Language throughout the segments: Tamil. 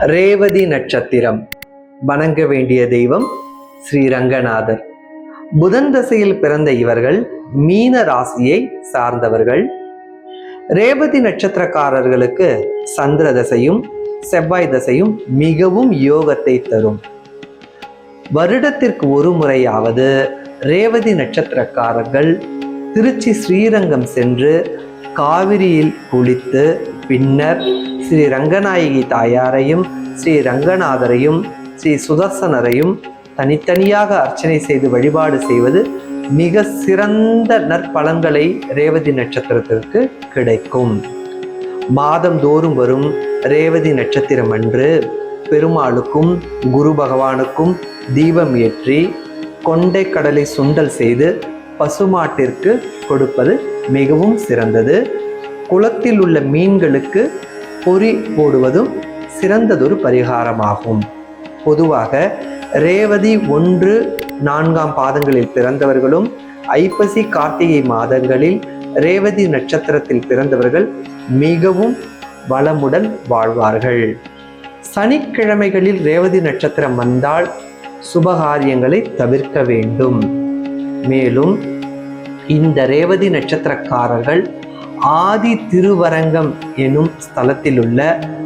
ரேவதி நட்சத்திரம். வணங்க வேண்டிய தெய்வம் ஸ்ரீரங்கநாதர். புதன் தசையில் பிறந்த இவர்கள் மீன ராசியை சார்ந்தவர்கள். ரேவதி நட்சத்திரக்காரர்களுக்கு சந்திர தசையும் செவ்வாய் தசையும் மிகவும் யோகத்தை தரும். வருடத்திற்கு ஒரு முறையாவது ரேவதி நட்சத்திரக்காரர்கள் திருச்சி ஸ்ரீரங்கம் சென்று காவிரியில் குளித்து பின்னர் ஸ்ரீ ரங்கநாயகி தாயாரையும் ஸ்ரீ ரங்கநாதரையும் ஸ்ரீ சுதர்சனரையும் தனித்தனியாக அர்ச்சனை செய்து வழிபாடு செய்வது மிக சிறந்த நற்பலன்களை ரேவதி நட்சத்திரத்திற்கு கிடைக்கும். மாதம் தோறும் வரும் ரேவதி நட்சத்திரம் அன்று பெருமாளுக்கும் குரு பகவானுக்கும் தீபம் ஏற்றி கொண்டை கடலை சுண்டல் செய்து பசுமாட்டிற்கு கொடுப்பது மிகவும் சிறந்தது. குளத்தில் உள்ள மீன்களுக்கு பொறி போடுவதும் சிறந்ததொரு பரிகாரமாகும். பொதுவாக ரேவதி ஒன்று நான்காம் பாதங்களில் பிறந்தவர்களும் ஐப்பசி கார்த்திகை மாதங்களில் ரேவதி நட்சத்திரத்தில் பிறந்தவர்கள் மிகவும் வளமுடன் வாழ்வார்கள். சனிக்கிழமைகளில் ரேவதி நட்சத்திரம் வந்தால் சுபகாரியங்களை தவிர்க்க வேண்டும். மேலும் இந்த ரேவதி நட்சத்திரக்காரர்கள் ஆதி திருவரங்கம் எனும் ஸ்தலத்தில் உள்ள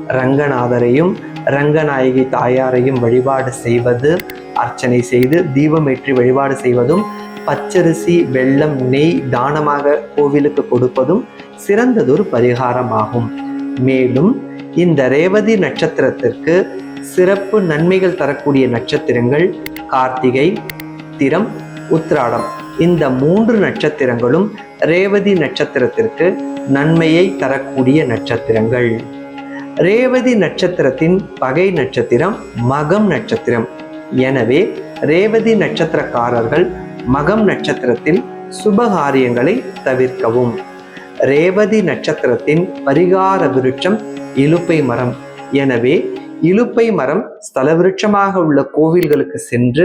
ரங்கநாதரையும் ரங்கநாயகி தாயாரையும் வழிபாடு செய்வது அர்ச்சனை செய்து தீபமேற்றி வழிபாடு செய்வதும் பச்சரிசி வெள்ளம் நெய் தானமாக கோவிலுக்கு கொடுப்பதும் சிறந்ததொரு பரிகாரமாகும். மேலும் இந்த ரேவதி நட்சத்திரத்திற்கு சிறப்பு நன்மைகள் தரக்கூடிய நட்சத்திரங்கள் கார்த்திகை திரம் உத்ராடம் இந்த மூன்று நட்சத்திரங்களும் ரேவதி நட்சத்திரத்திற்கு நன்மையை தரக்கூடிய நட்சத்திரங்கள். ரேவதி நட்சத்திரத்தின் பகை நட்சத்திரம் மகம் நட்சத்திரம். எனவே ரேவதி நட்சத்திரக்காரர்கள் மகம் நட்சத்திரத்தில் சுபகாரியங்களை தவிர்க்கவும். ரேவதி நட்சத்திரத்தின் பரிகார விருட்சம் இலுப்பை மரம். எனவே இலுப்பை மரம் ஸ்தல விருட்சமாக உள்ள கோவில்களுக்கு சென்று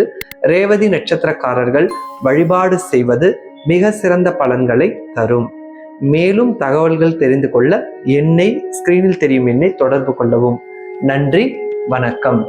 ரேவதி நட்சத்திரக்காரர்கள் வழிபாடு செய்வது மிக சிறந்த பலன்களை தரும். மேலும் தகவல்கள் தெரிந்து கொள்ள என்னை ஸ்கிரீனில் தெரியும் என்னை தொடர்பு கொள்ளவும். நன்றி வணக்கம்.